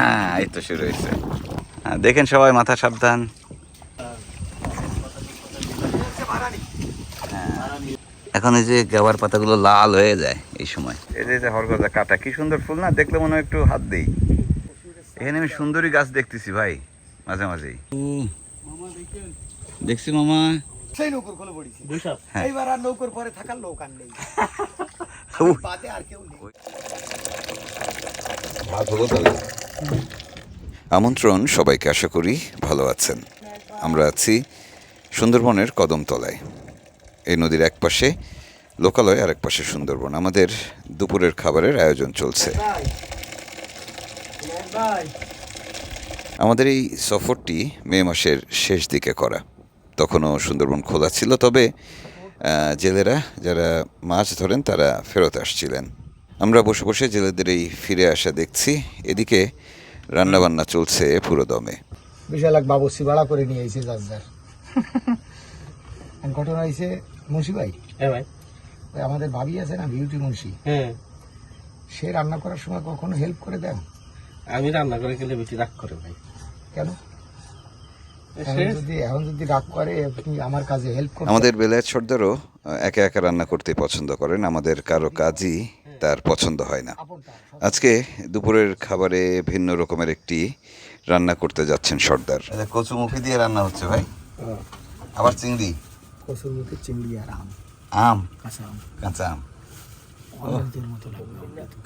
হ্যাঁ এই তো শুরু হয়েছে। হ্যাঁ, দেখেন সবাই মাথা সাবধান। হ্যাঁ। এখন এই যে গাবার পাতাগুলো লাল হয়ে যায় এই সময়। এই যে- হরগজা কাটা কি সুন্দর ফুল না? দেখলে মনে হয় একটু হাত দেই। এখানে আমি সুন্দরী গাছ দেখতেছি ভাই মাঝে মাঝেই। দেখছি মামা। সেই নৌকর খোলে পড়েছি হ্যাঁ। এইবার আর নৌকর পরে থাকার লোক আর নেই। বাদে আর কেউ নেই। আমন্ত্রণ সবাইকে আশা করি ভালো আছেন। আমরা আছি সুন্দরবনের কদমতলায়। এই নদীর এক পাশে লোকালয় আর এক পাশে সুন্দরবন। আমাদের দুপুরের খাবারের আয়োজন চলছে। আমাদের এই সফরটি মে মাসের শেষ দিকে করা। তখনও সুন্দরবন খোলা ছিল, তবে জেলেরা যারা মাছ ধরেন তারা ফেরত আসছিলেন। আমরা বসে বসে জেলেদের এই ফিরে আসা দেখছি। এদিকে রান্নাবান্না চলছে পুরো দমে। বিশাল এক বাবসি ভাড়া করে নিয়ে এসেছে যার ঘটনা হয়েছে মুন্সি ভাই? হ্যাঁ ভাই। ওই আমাদের ভাবি আছে না বিউটি মুন্সি? হ্যাঁ। সে রান্না করার সময় কখনো হেল্প করে দেন? আমি রান্না করে গেলে বেশি রাগ করে ভাই। কেন? যদি এখন যদি রাগ করে আপনি আমার কাজে হেল্প করেন আমাদের বেলায়েত সর্দারও একা একা রান্না করতে পছন্দ করেন। আমাদের কারও কাজই তার পছন্দ হয় না। আজকে দুপুরের খাবারে ভিন্ন রকমের একটি রান্না করতে যাচ্ছেন সর্দার। কচু মুখি দিয়ে রান্না হচ্ছে ভাই। আবার চিংড়ি? কসুর চিংড়ি আর আম। আম? কাঁচা আম। কাঁচা আম।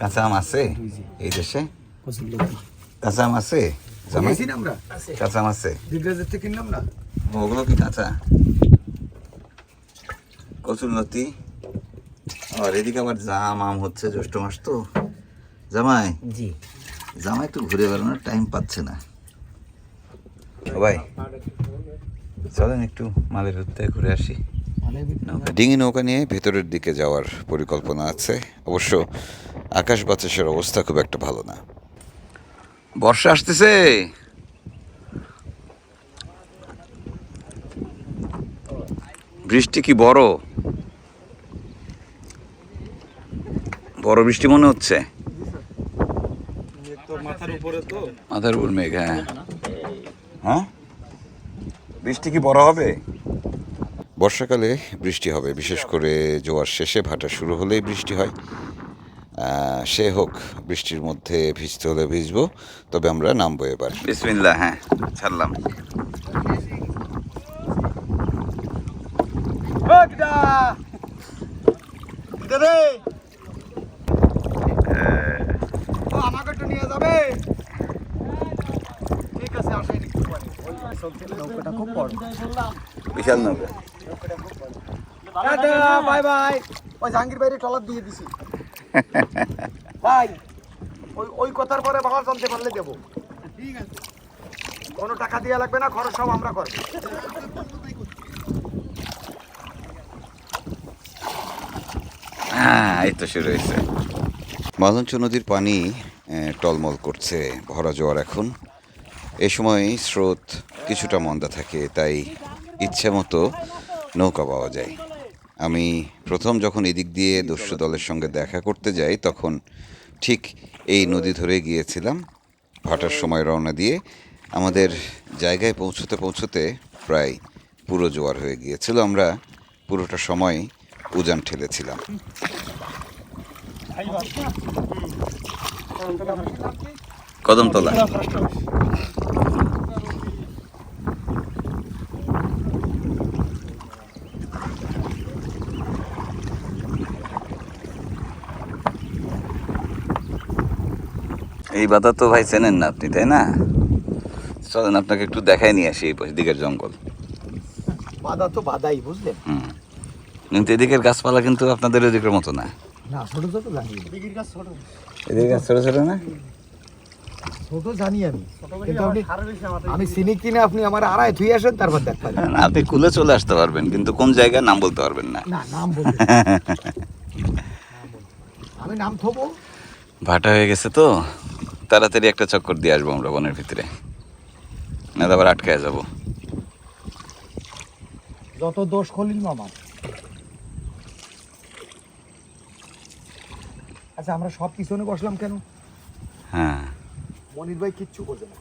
কাঁচা আম আছে? এই দেশে? কাঁচা আম আছে? কাঁচা আম আছে? কিনলাম না? ওগুলো কি কাঁচা? কচুর লতি? আর এদিকে আবার জাম আম হচ্ছে জ্যৈষ্ঠ মাস তো। জামাই? জি। জামাই একটু ঘুরে বেড়ানোর টাইম পাচ্ছে না। ভাই চলেন একটু মালের উত্তে ঘুরে আসি। ডিঙি নৌকা নিয়ে ভেতরের দিকে যাওয়ার পরিকল্পনা আছে। অবশ্য আকাশ বাতাসের অবস্থা খুব একটা ভালো না। বর্ষা আসতেছে! বৃষ্টি কি বড়? বড় বৃষ্টি মনে হচ্ছে? মাথার উপরে মেঘ হ্যাঁ। হ্যাঁ? বৃষ্টি কি বড় হবে? বর্ষাকালে বৃষ্টি হবে বিশেষ করে জোয়ার শেষে ভাটা শুরু হলেই বৃষ্টি হয়। সে হোক বৃষ্টির মধ্যে ভিজতে হলে ভিজবো তবে আমরা নামবো এবার। বিসমিল্লা হ্যাঁ ছাড়লাম। ও আমাকে একটু নিয়ে যাবে। ঠিক আছে আসেন একটু পরে নৌকাটা খুব বড়। বিশাল নৌকা। Bye bye. ওই জাহাঙ্গীর বাইরে টলার দিয়ে দিছি। ভাই ওই ওই কথার পরে বাবা জানতে পারলে দেবো। ঠিক আছে কোনো টাকা দেওয়া লাগবে না খরচ সব আমরা করব। হ্যাঁ এই তো শুরু হয়েছে। মালঞ্চ নদীর পানি টলমল করছে ভরা জোয়ার এখন। এ সময় স্রোত কিছুটা মন্দা থাকে, তাই ইচ্ছে মতো নৌকা পাওয়া যায়। আমি প্রথম যখন এদিক দিয়ে দস্যু দলের সঙ্গে দেখা করতে যাই, তখন ঠিক এই নদী ধরে গিয়েছিলাম। ভাটার সময় রওনা দিয়ে আমাদের জায়গায় পৌঁছতে পৌঁছতে প্রায় পুরো জোয়ার হয়ে গিয়েছিল। আমরা পুরোটা সময় উজান ঠেলেছিলাম। কদমতলা এই বাধা তো ভাই চেনেন না আপনি তাই না? চলেন আপনাকে একটু দেখাই নিয়ে আসি এই পাশ- দিকের জঙ্গল। বাধা তো বাধাই বুঝলেন? হুম। কিন্তু এদিকের গাছপালা কিন্তু আপনাদের ওদিকের মতো না। না ছোট ছোট জানি দিঘির গাছ ছোট। এদিকে গাছ ছোট ছোট না? ছোট জানি আমি। আপনি আমি চিনি কিনে আপনি আমার আড়াই থুই আসেন তারপর দেখবেন না, আপনি কুলে চলে আসতে পারবেন কিন্তু কোন জায়গায় নাম বলতে পারবেন না। না নাম বলবেন আমি নাম থবো। ভাটা হয়ে গেছে তো। তাড়াতাড়ি একটা চক্কর দিয়ে আসব আমরা বনের ভিতরে। না আবার আটকায় যাব। যত দোষ খলিল মামা। আচ্ছা আমরা সব পিছনে বসলাম কেন? হ্যাঁ। মনির ভাই কিচ্ছু করবে না।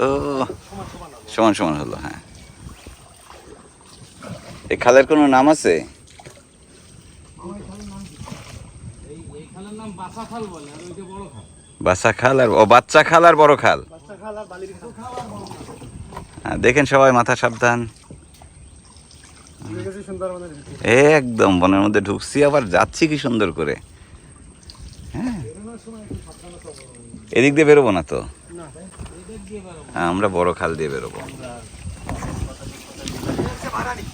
ও সমান সমান হলো হ্যাঁ। এই খালের কোনো নাম আছে? বাসা খাল আর ও বাচ্চা খাল আর বড় খাল। হ্যাঁ, দেখেন সবাই মাথা সাবধান। একদম বনের মধ্যে ঢুকছি আবার যাচ্ছি কি সুন্দর করে। হ্যাঁ। এদিক দিয়ে বেরোবো না তো? হ্যাঁ, আমরা বড় খাল দিয়ে বেরোবো। হচ্ছে ভাড়ানি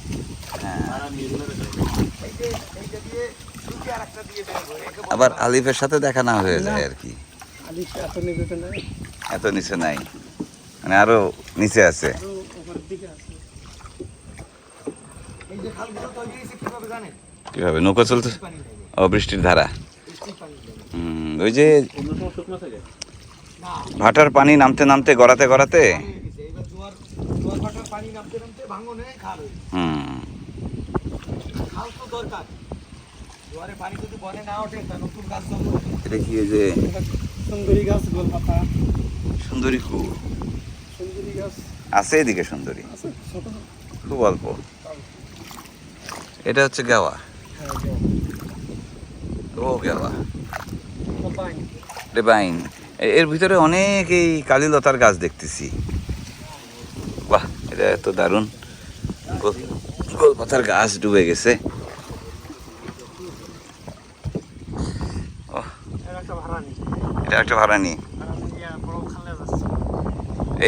এই যে এইটা দিয়ে দুটি আর একটা দিয়ে বেরোবো একে বলে আবার আলিফের সাথে দেখা না হয়ে যায় আর কি। এত নিচে নাই। মানে আরও নিচে আছে এই যে খালগুলো তৈরি হয়েছে কীভাবে? নৌকা চলতে ও বৃষ্টির ধারা। ওই যে ভাটার পানি নামতে নামতে গড়াতে গড়াতে হুম। এটা কি যে গাছ গোলপাতা সুন্দরী গাছ। আছে এদিকে সুন্দরী। খুব অল্প। এটা হচ্ছে গাওয়া ও গাওয়া রেবাইন। এর ভিতরে অনেক এই কালীলতার গাছ দেখতেছি। বাহ, এটা এত দারুণ। গোলপাতার গাছ ডুবে গেছে। এটা একটা ভাড়ানি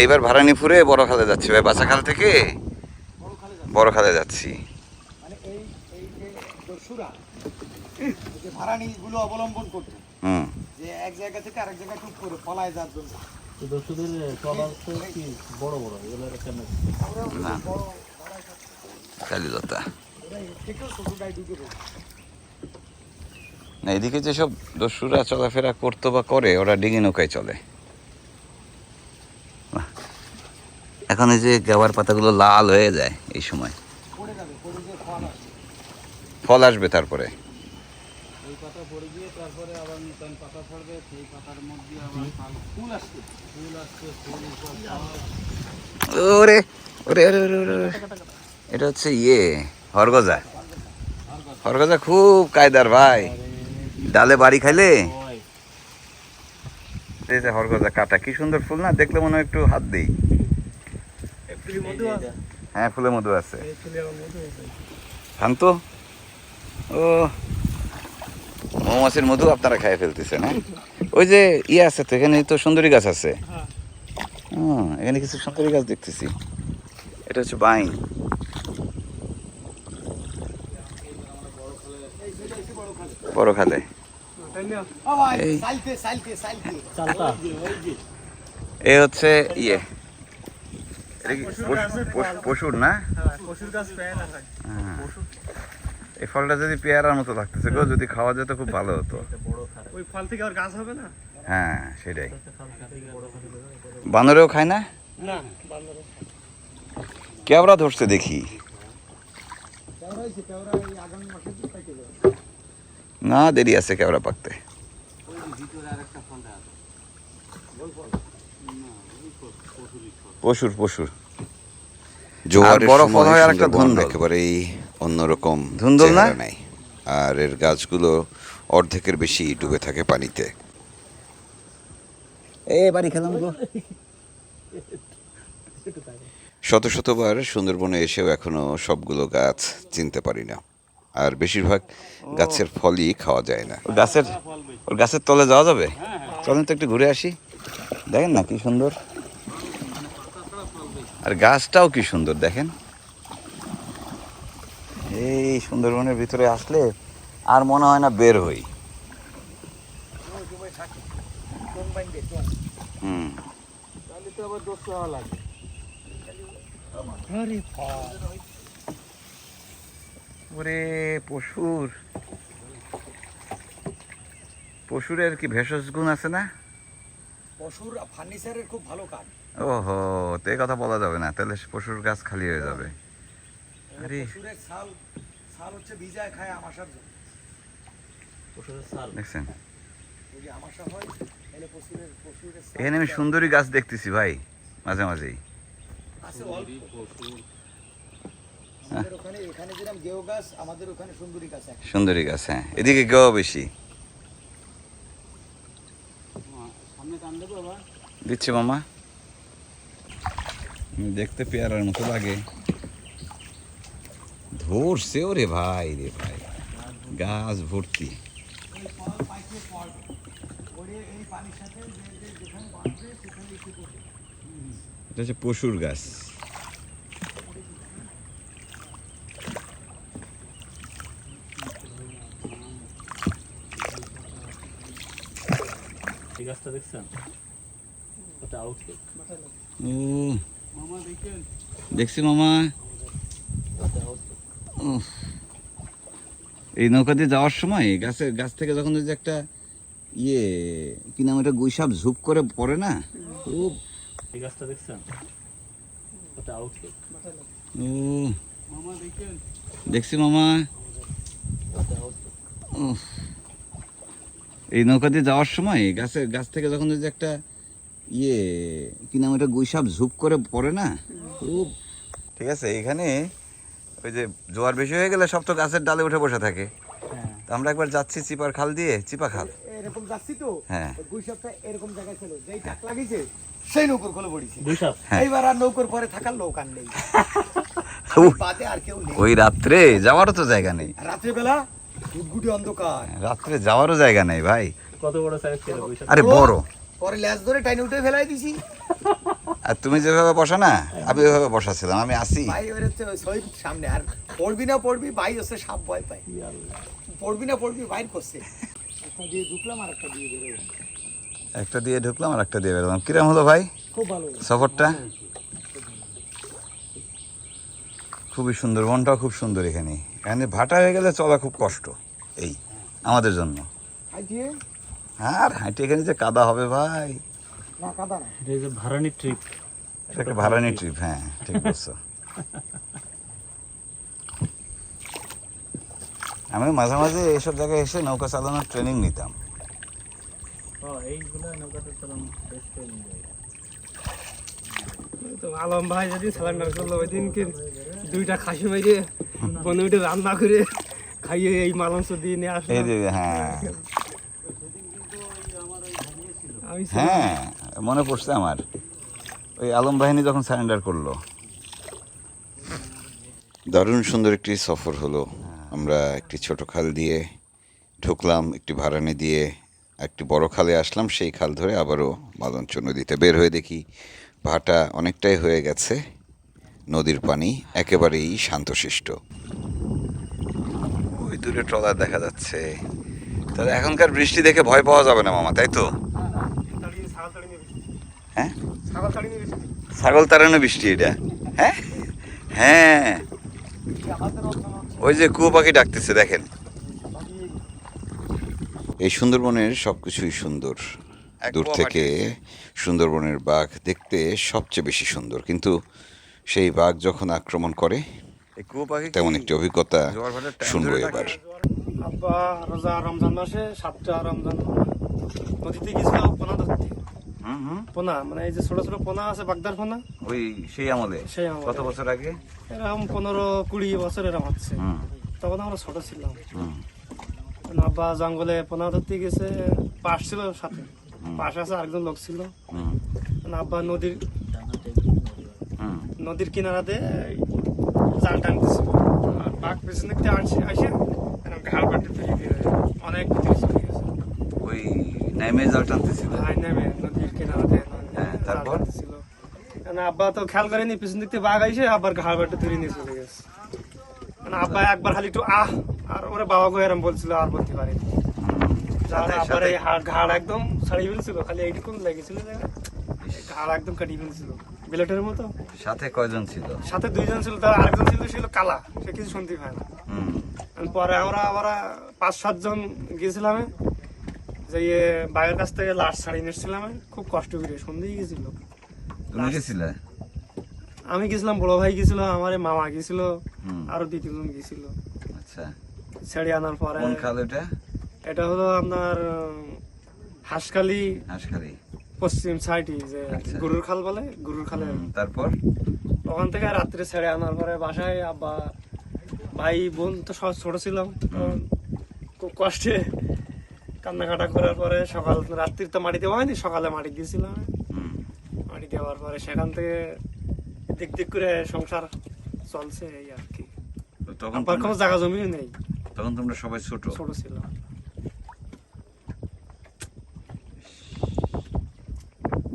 এইবার ভাড়ানি ফুরে বড় খালে যাচ্ছি। ভাই বাসা খাল থেকে বড় খালে যাচ্ছে বড় খালে যাচ্ছি মানে এই এই যে দস্যুরা এই যে অবলম্বন করতো। হুম। যে এক জায়গা থেকে আরেক জায়গায় টুক করে পলায় যাওয়ার জন্য। দস্যুদের ট্রলার তো কি বড় বড় এগুলো একটা না। কালীলতা না এদিকে যেসব দস্যুরা চলাফেরা করতো বা করে ওরা ডিঙি নৌকায় চলে। এখন এই যে গাওয়ার পাতাগুলো লাল হয়ে যায় এই সময়। ফল আসবে তারপরে। তারপরে আবার নতুন পাতা ছাড়বে সেই পাতার মধ্যে আবার ফুল আসছে। ফুল আসছে ফুল ওরে ওরে ওরে ওরে ওরে। এটা হচ্ছে ইয়ে হরগজা হরগজা খুব কায়দার ভাই। ডালে বাড়ি খাইলে? হয় এই যে হরগজা কাটা কি সুন্দর ফুল না? দেখলে মনে হয় একটু হাত দেই। হ্যাঁ ফুলে মধু আছে। শান্ত? ও মৌমাছির মধু আপনারা খাইয়ে ফেলতেছেন হ্যাঁ? ওই যে ইয়ে আছে তো এখানে তো সুন্দরী গাছ আছে। হ্যাঁ এখানে কিছু সুন্দরী গাছ দেখতেছি। এটা হচ্ছে বাইন বড় খালে। এ হচ্ছে ইয়ে। পশুর না? হ্যাঁ পশুর গাছ। এই ফলটা যদি পেয়ারার মতো লাগতেছে গো যদি খাওয়া যেত খুব ভালো হতো। ওই ফল থেকে আর গাছ হবে না? হ্যাঁ সেটাই। বানরেও খায় না? কেওড়া ধরছে দেখি। না দেরি আছে কেওড়া পাকতে। পশুর পশুর। জোয়ারের বড় ফল সময় হয় আর একটা সুন্দরবন একেবারে অন্যরকম ধুন্দল না? নেয় আর এর গাছগুলো অর্ধেকের বেশি ডুবে থাকে পানিতে। এ বাড়ি খেলাম গো। শত শতবার সুন্দরবনে এসেও এখনও সবগুলো গাছ চিনতে পারি না। আর বেশিরভাগ গাছের ফলই খাওয়া যায় না। গাছের ওর গাছের তলে যাওয়া যাবে? চলেন তো একটু ঘুরে আসি। দেখেন না কি সুন্দর। আর গাছটাও কি সুন্দর দেখেন। এই সুন্দরবনের ভিতরে আসলে আর মনে হয় না বের হই। হুম। ওরে পশুর। পশুরের কি ভেষজ গুণ আছে না? পশুর ফার্নিচারের খুব ভালো কাজ। ওহো তো কথা বলা যাবে না। তাহলে পশুর গাছ খালি হয়ে যাবে। আরে। পশুরের ছাল ছাল হচ্ছে ভিজায় খায় আমাশার জন্য। দেখছেন? যদি আমাশা হয় তাহলে পশুরের পশুরের এখানে আমি সুন্দরী গাছ দেখতেছি ভাই মাঝে মাঝেই। আছে অল্প। পশুর আমাদের ওখানে এখানে যেরকম গেও গাছ আমাদের ওখানে সুন্দরী গাছ আছে। সুন্দরী গাছ হ্যাঁ। এদিকে কেউ বেশি। দিচ্ছি মামা। দেখতে পেয়ারার মতো লাগে। ধরছে ওরে ভাই রে ভাই। গাছ ভর্তি। এটা হচ্ছে পশুর গাছ। এই গাছটা দেখছেন? ওটা ও। মামা দেখছি মামা। এই নৌকা দিয়ে যাওয়ার সময় গাছের গাছ থেকে যখন ওই যে একটা ইয়ে কি নাম এটা গুইসাপ ঝুপ করে পড়ে না? খুব এই গাছটা দেখছেন? ও। দেখছি মামা। এই নৌকা দিয়ে যাওয়ার সময় গাছের গাছ থেকে যখন ওই যে একটা ইয়ে কি নাম এটা গুইসাপ ঝুপ করে পড়ে না? খুব ঠিক আছে এখানে ওই যে জোয়ার বেশি হয়ে গেলে সব তো গাছের ডালে উঠে বসে থাকে। হ্যাঁ। তো আমরা একবার যাচ্ছি চিপার খাল দিয়ে চিপা খাল। এরকম যাচ্ছি তো? হ্যাঁ। এরকম জায়গায় ছিল যেই টাক লাগিয়েছে সেই নৌকর খোলে পড়েছে হ্যাঁ। এইবার আর নৌকর পরে থাকার লোক আর নেই উহ, বাদে আর কেউ নেই। ওই রাত্রে যাওয়ারও তো জায়গা নেই। রাত্রে বেলা গুটগুটি অন্ধকার। রাত্রে যাওয়ারও জায়গা নেই ভাই। কত বড় সাইজ ছিল আরে বড়। পরে ল্যাস ধরে টাইনে উঠে ফেলাই দিছি। আর তুমি যেভাবে বসা না আমি ওইভাবে বসাছিলাম আমি আসি ভাই ওর হচ্ছে ওই সামনে আর পড়বি না পড়বি ভাই হচ্ছে সাপ ভয় পায়। পড়বি না পড়বি বাইর করছে। একটা দিয়ে ঢুকলাম আর একটা দিয়ে বেরোলাম। একটা দিয়ে ঢুকলাম আর একটা দিয়ে বেরোলাম। কিরম হলো ভাই? খুব ভালো সফরটা? খুবই সুন্দর মনটাও খুব সুন্দর এখানে। এখানে ভাটা হয়ে গেলে চলা খুব কষ্ট এই আমাদের জন্য। আর হাঁটে এখানে যে কাদা হবে ভাই। না কাদা না। এটা যে ভাড়ানি ট্রিপ এটা একটা ট্রিপ হ্যাঁ ঠিক বলছো। আমি মাঝে মাঝে এইসব জায়গায় এসে নৌকা চালানোর ট্রেনিং নিতাম। তো আলম ভাই যেদিন সিলিন্ডার করল ওই দিনকে দুইটা খাসি মেরে উঠে রান্না করে খাইয়ে এই মালাংস দিয়ে নিয়ে এই হ্যাঁ। হ্যাঁ। মনে পড়ছে আমার। ওই আলম বাহিনী যখন সারেন্ডার করল। দারুণ সুন্দর একটি সফর হলো। আমরা একটি ছোট খাল দিয়ে ঢুকলাম, একটি ভাড়ানি দিয়ে একটি বড় খালে আসলাম, সেই খাল ধরে আবারও মালঞ্চ নদীতে বের হয়ে দেখি ভাটা অনেকটাই হয়ে গেছে। নদীর পানি একেবারেই শান্তশিষ্ট। ওই দূরে ট্রলার দেখা যাচ্ছে। তাহলে এখনকার বৃষ্টি দেখে ভয় পাওয়া যাবে না মামা, তাই তো তাড়িয়ে ছাগল তাড়িয়ে নিয়ে বৃষ্টি। হ্যাঁ? ছাগল তাড়ানো বৃষ্টি এটা। হ্যাঁ? হ্যাঁ। ওই যে কুয়ো পাখি ডাকতেছে দেখেন। এই সুন্দরবনের সব কিছুই সুন্দর দূর থেকে সুন্দরবনের বাঘ দেখতে সবচেয়ে বেশি সুন্দর। কিন্তু সেই বাঘ যখন আক্রমণ করে তেমন একটি অভিজ্ঞতা শুনব এবার। আব্বা রোজা রমজান মাসে সাতটা রমজান নদীতে? পোনা হুম হুম পোনা মানে এই যে ছোট ছোট পোনা আছে বাগদার পোনা। ওই সেই আমলে? সেই আমলে। কত বছর আগে? এরকম পনেরো কুড়ি বছর এরকম হচ্ছে। তখন আমরা ছোট ছিলাম। আব্বা জঙ্গলে পোনা ধরতে গেছে পাশ ছিল সাথে। পাশ আছে আরেকজন লোক ছিল। হুম। আব্বা নদীর নদীর কিনারাতে জাল টানতেছিল। আর বাঘ পেছনে আসছে আসে ঘাড় বাটে তুলে দিয়ে অনেক ওই নাইমে জাল টানতেছিল। নেমে নদীর কিনারাতে হ্যাঁ, তারপর? টানতেছিল। আব্বা তো খেয়াল করেনি পিছন দিক থেকে বাঘ আইসে আবার ঘাড় বাটে তুলে নিয়ে চলে গেছে। মানে আব্বা একবার খালি একটু আহ! আর ওরা বাবা গো এরম বলছিল আর বলতে পারে আবার এই ঘাড় একদম ছাড়িয়ে ফেলছিল খালি এইটুকু লেগেছিল ঘাড় একদম কাটিয়ে ফেলছিল বিলেটের মতো। সাথে কয়জন ছিল? সাথে দুইজন ছিল তার আরেকজন ছিল ছিল কালা সে কিছু শুনতে পায় না। পরে আমরা আবার পাঁচ সাতজন গিয়েছিলাম যে ইয়ে বাইরের কাছ থেকে লাশ ছাড়িয়ে নিয়েছিলাম খুব কষ্ট করে সন্ধ্যেই গেছিল। তুমি গেছিলে? আমি গেছিলাম বড় ভাই গেছিল আমার মামা গেছিল আরও দুই তিনজন গেছিল। আচ্ছা। ছেড়ে আনার পরে কোন খাল এটা? এটা হলো আপনার হাঁসখালি হাঁসখালি। পশ্চিম সাইডে যে আচ্ছা। গরুর খাল বলে গরুর খালে তারপর? ওখান থেকে রাত্রে ছেড়ে আনার পরে বাসায় আব্বা ভাই বোন তো সব ছোট ছিলাম খুব কষ্টে কান্নাকাটা করার পরে সকাল রাত্রির তো মাটি দেওয়া হয়নি সকালে মাটি দিয়েছিলাম। মাটি দেওয়ার পরে সেখান থেকে দিক দিক করে সংসার চলছে এই আর কি। তখন কোনো জায়গা জমিও নেই। তখন তোমরা সবাই ছোট? ছোট ছিলাম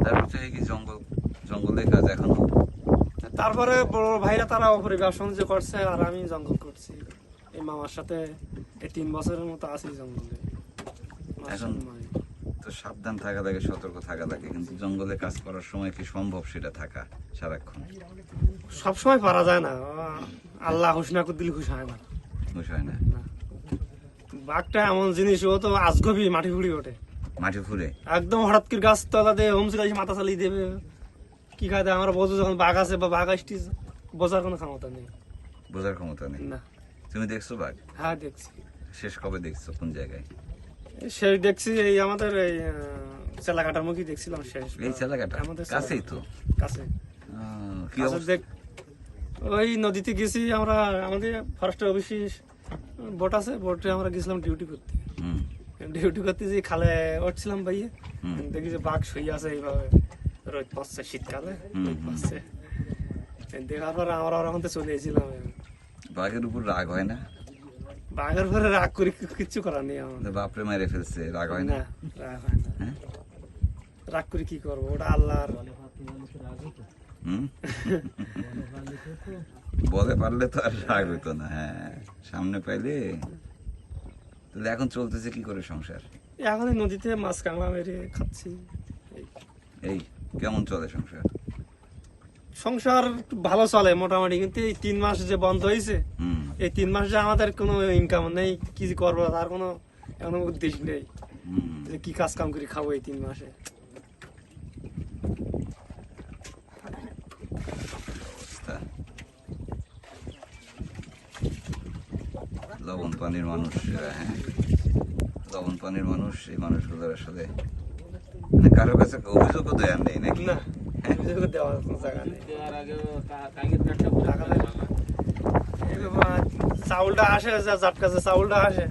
তারপর থেকে কি জঙ্গল জঙ্গলের কাজ এখনও? তারপরে বড় ভাইরা তারা ওপরে ব্যবসা করছে আর আমি জঙ্গল করছি। এই মামার সাথে এই তিন বছরের মতো আছি জঙ্গলে। এখন- তো সাবধান থাকা লাগে সতর্ক থাকা লাগে কিন্তু জঙ্গলে কাজ করার সময় কি সম্ভব সেটা থাকা সারাক্ষণ? সবসময় পারা যায় না। আল্লাহ হুশ না করে দিলে খুশ হয় না। হয় না। বাঘটা এমন জিনিস ও তো আজগবি মাটি ফুড়ি ওঠে। মাটি ফুরে একদম হঠাৎ করে গাছ তলাতে হোমসিল এসে মাথা চালিয়ে দেবে। কি দেয়? আমরা বোঝো যখন বাঘ আছে বা বাঘ আসছি বোঝার কোনো ক্ষমতা নেই। বোঝার ক্ষমতা নেই? না। তুমি দেখছ বাঘ? হ্যাঁ দেখছি। শেষ কবে দেখছ? কোন জায়গায়? শেষ দেখছি এই আমাদের এই চেলাকাটার মুখী দেখছিলাম শেষ। এই ছেলেকাটা আমাদের কাছেই তো? কাছে। কি দেখ ওই নদীতে গেছি আমরা আমাদের ফরেস্টের অফিসে বোট আছে বোটে আমরা গেছিলাম ডিউটি করতে। ডিউটি করতে যে খালে উঠছিলাম ভাইয়ে দেখি যে বাঘ শুয়ে আছে এইভাবে রোদ পাচ্ছে শীতকালে রোদ পাচ্ছে। দেখার পরে আমরা ওরকম তো চলে এসেছিলাম। বাঘের উপর রাগ হয় না? বাঘের পরে রাগ করি কি- কিচ্ছু করার নেই আমাদের বাপরে মেরে ফেলছে রাগ হয় না? রাগ হয় না। হ্যাঁ? রাগ করে কি করব? ওটা আল্লাহর। হুম? বলে পারলে তো আর রাগ হইতো না হ্যাঁ। সামনে পাইলে। তাহলে এখন চলতেছে কি করে সংসার? এখন নদীতে মাছ কাঁকড়া মেরে খাচ্ছি। এই। এই কেমন চলে সংসার? সংসার একটু ভালো চলে মোটামুটি কিন্তু এই তিন মাস যে বন্ধ হয়েছে হুম। এই তিন মাস যে আমাদের কোনো ইনকাম নেই কি করব তার কোনো এখনও উদ্দেশ্য নেই। যে কি কাজ কাম করে খাব এই তিন মাসে। অবস্থা। লবণ পানির মানুষ হ্যাঁ? লবণ পানির মানুষ এই মানুষগুলোর আসলে মানে কারও কাছে অভিযোগও দেয়ার নেই নাকি? না অভিযোগ দেওয়ার কোনো জায়গা নেই। চাউলটা আসে যা যার কাছে চাউলটা আসে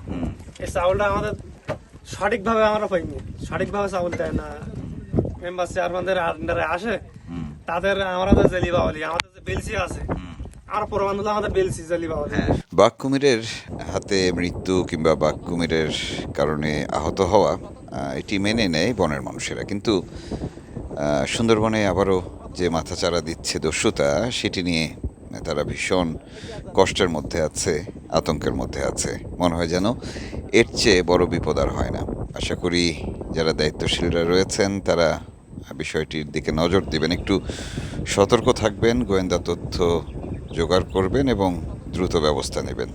এই চাউলটা আমাদের সঠিকভাবে আমরা পাইনি সঠিকভাবে চাউল দেয় না। মেম্বার চেয়ারম্যানদের আন্ডারে আসে। তাদের আমরা যে জেলি বাওয়ালি আমাদের যে বেলসি আছে আর প্রমাণ হলো আমাদের বেলসি জেলি বাওয়ালি হ্যাঁ বাঘ কুমিরের হাতে মৃত্যু কিংবা বাঘ কুমিরের কারণে আহত হওয়া এটি মেনে নেয় বনের মানুষেরা। কিন্তু সুন্দরবনে আবারও যে মাথাচাড়া দিচ্ছে দস্যুতা সেটি নিয়ে তারা ভীষণ কষ্টের মধ্যে আছে, আতঙ্কের মধ্যে আছে। মনে হয় যেন এর চেয়ে বড় বিপদ আর হয় না। আশা করি যারা দায়িত্বশীলরা রয়েছেন, তারা বিষয়টির দিকে নজর দিবেন। একটু সতর্ক থাকবেন, গোয়েন্দা তথ্য জোগাড় করবেন এবং দ্রুত ব্যবস্থা নেবেন।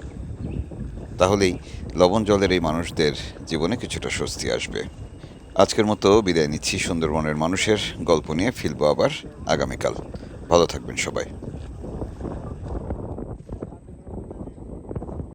তাহলেই লবণ জলের এই মানুষদের জীবনে কিছুটা স্বস্তি আসবে। আজকের মতো বিদায় নিচ্ছি সুন্দরবনের মানুষের গল্প নিয়ে। ফিরবো আবার আগামীকাল। ভালো থাকবেন সবাই।